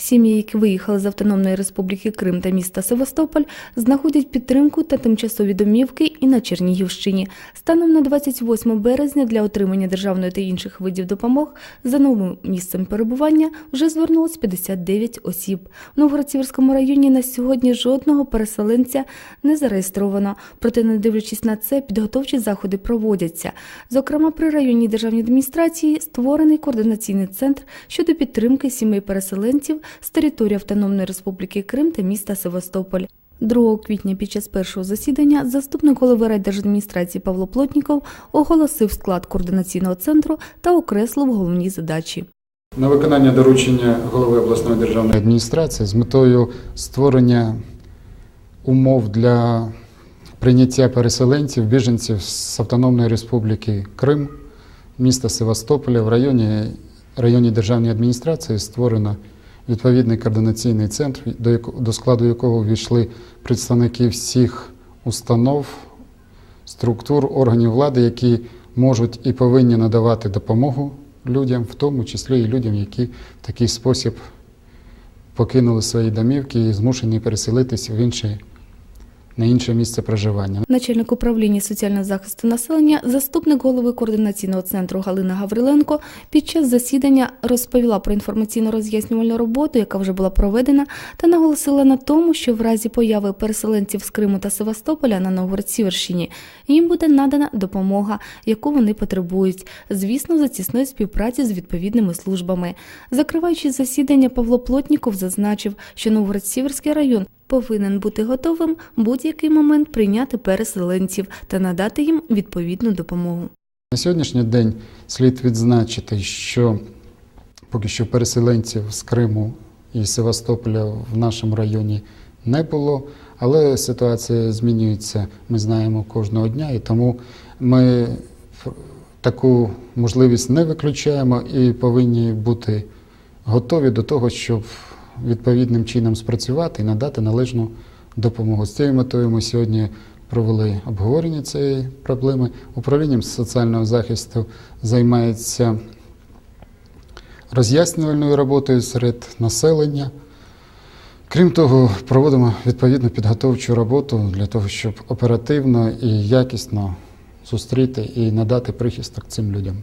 Сім'ї, які виїхали з Автономної Республіки Крим та міста Севастополь, знаходять підтримку та тимчасові домівки і на Чернігівщині. Станом на 28 березня для отримання державної та інших видів допомог за новим місцем перебування вже звернулось 59 осіб. В Новгород-Сіверському районі на сьогодні жодного переселенця не зареєстровано. Проте, не дивлячись на це, підготовчі заходи проводяться. Зокрема, при районній державній адміністрації створений координаційний центр щодо підтримки сімей переселенців з території Автономної Республіки Крим та міста Севастополь. 2 квітня під час першого засідання заступник голови райдержадміністрації Павло Плотніков оголосив склад координаційного центру та окреслив головні задачі. На виконання доручення голови обласної державної адміністрації з метою створення умов для прийняття переселенців, біженців з Автономної Республіки Крим, міста Севастополя в районі, районі державної адміністрації створено відповідний координаційний центр, до, складу якого ввійшли представники всіх установ, структур, органів влади, які можуть і повинні надавати допомогу людям, в тому числі і людям, які в такий спосіб покинули свої домівки і змушені переселитися в інше, на інше місце проживання. Начальник управління соціального захисту населення, заступник голови координаційного центру Галина Гавриленко під час засідання розповіла про інформаційно-роз'яснювальну роботу, яка вже була проведена, та наголосила на тому, що в разі появи переселенців з Криму та Севастополя на Новгород-Сіверщині їм буде надана допомога, яку вони потребують, звісно, за тісної співпраці з відповідними службами. Закриваючи засідання, Павло Плотніков зазначив, що Новгород-Сіверський район повинен бути готовим будь-який момент прийняти переселенців та надати їм відповідну допомогу. На сьогоднішній день слід відзначити, що поки що переселенців з Криму і Севастополя в нашому районі не було, але ситуація змінюється, ми знаємо кожного дня, і тому ми таку можливість не виключаємо і повинні бути готові до того, щоб відповідним чином спрацювати і надати належну допомогу. З цією метою ми сьогодні провели обговорення цієї проблеми. Управлінням соціального захисту займається роз'яснювальною роботою серед населення. Крім того, проводимо відповідну підготовчу роботу для того, щоб оперативно і якісно зустріти і надати прихисток цим людям.